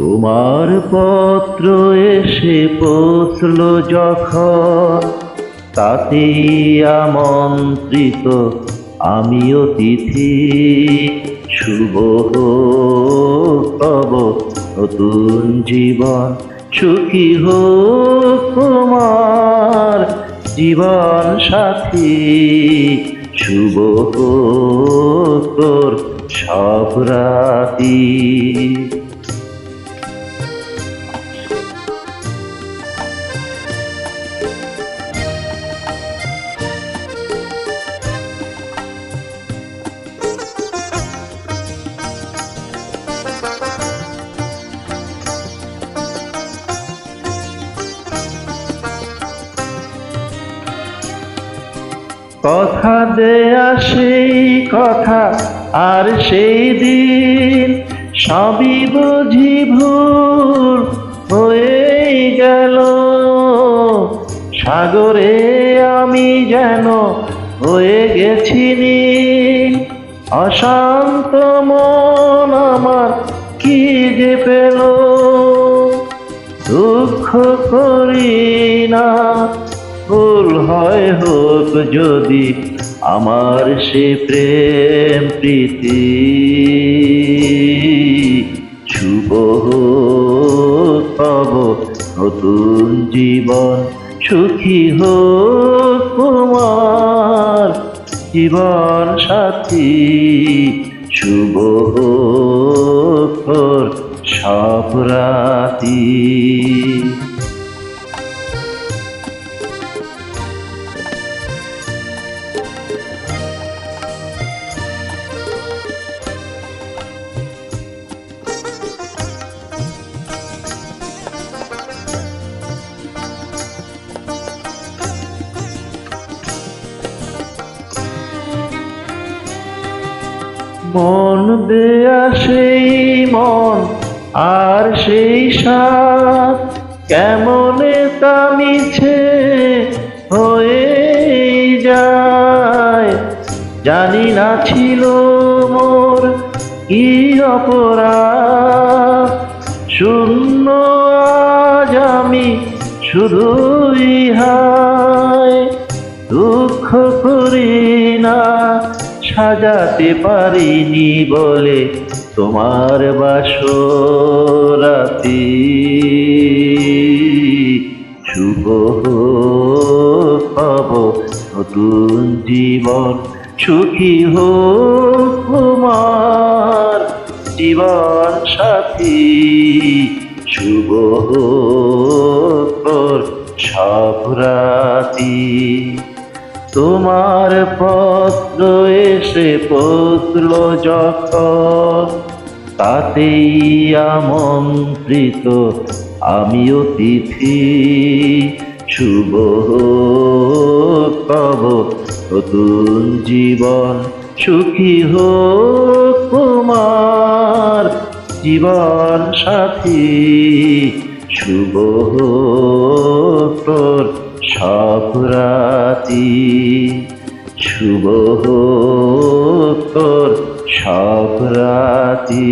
তোমার পত্র এসে পৌঁছল যখন। তাতেই আমন্ত্রিত আমি অতিথি। শুভ তব নতুন জীবন। সুখী হোক তোমার জীবন সাথী। শুভ তোর সব রাতি। কথা দেয়া সেই কথা আর সেই দিন সবই বুঝি ভুল হয়ে গেল সাগরে আমি যেন হয়ে গেছি নীল। অশান্ত মন আমার কি যে পেল দুঃখ করি না ভুল হয় হোক যদি আমার সে প্রেম প্রীতি। শুভ পাব নতুন জীবন, সুখী হোক তোমার জীবন সাথী। শুভ হোক তোর মন দেয়া সেই মন আর সেই সাত কেমনে তা মিছে হয়ে যায়। জানি না ছিল মোর কি অপরাধ। শূন্য আজ আমি শুধুই হায়। দুঃখ করি না, সাজাতে পারিনি বলে তোমার বাসরাতি। শুভ পাব নতুন জীবন, সুখী হোক তোমার জীবন সাথী। শুভ তোর সব রাতি। তোমার পত্র এসে পৌঁছল যখন। তাতেই আমন্ত্রিত আমি অতিথি শুভ হোক, তব নতুন জীবন সুখী হোক তোমার জীবন সাথী। শুভ তোর সব শুভ হোক সব রাতি